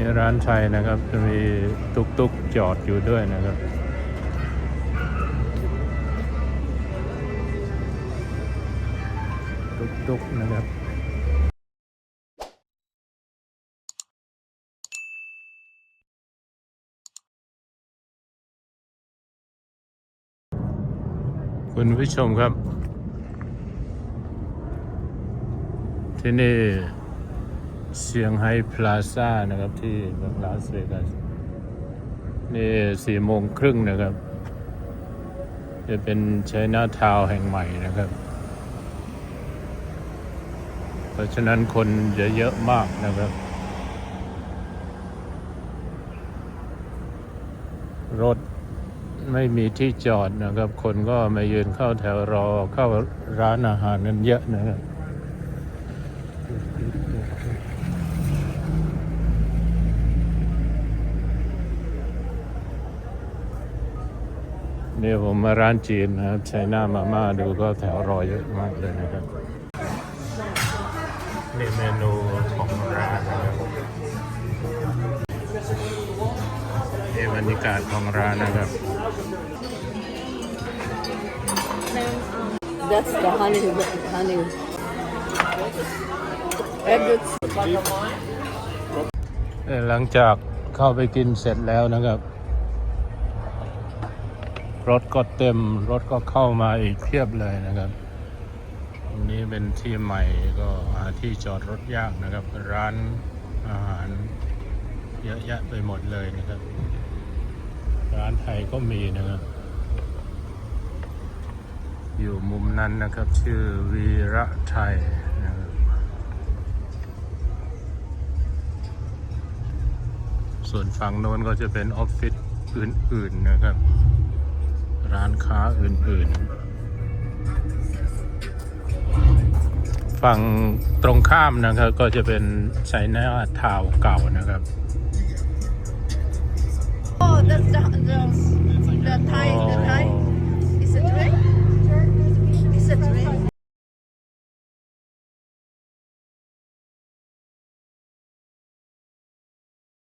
นี่ร้านไทยนะครับ จะมีตุกตุกจอดอยู่ด้วยนะครับ ตุกตุกนะครับคุณผู้ชมครับ ที่นี่ เชียงไฮ้พลาซ่านะครับที่เมืองลาสเวกัสนี่สี่โมงครึ่งนะครับ จะเป็นไชน่าทาวแห่งใหม่นะครับ เพราะฉะนั้นคนจะเยอะมากนะครับ รถไม่มีที่จอดนะครับ คนก็มายืนเข้าแถวรอเข้าร้านอาหารนั้นเยอะนะครับ นี่ยผมมาร้านจีนนะครับใช้หน้ามาม่าดูก็แถวรอเยอะมากเลยนะครับ นี่เมนูของร้านนะครับนี่บรรยากาศของร้านนะครับ That's the honey, honey. Eggs. เอ่อหลังจากเข้าไปกินเสร็จแล้วนะครับ รถก็เต็มรถก็เข้ามาอีกเพียบเลยนะครับตรงนี้เป็นที่ใหม่ก็หาที่จอดรถยากนะครับ ร้านอาหารเยอะแยะไปหมดเลยนะครับ ร้านไทยก็มีนะครับ อยู่มุมนั้นนะครับ ชื่อวีระไทยนะครับส่วนฝั่งโน้นก็จะเป็นออฟฟิศอื่นๆนะครับ ร้านค้าอื่นๆ ฝั่งตรงข้ามนะครับ ก็จะเป็นไซน่าทาวเก่านะครับ Oh, that's the, the, the Thai,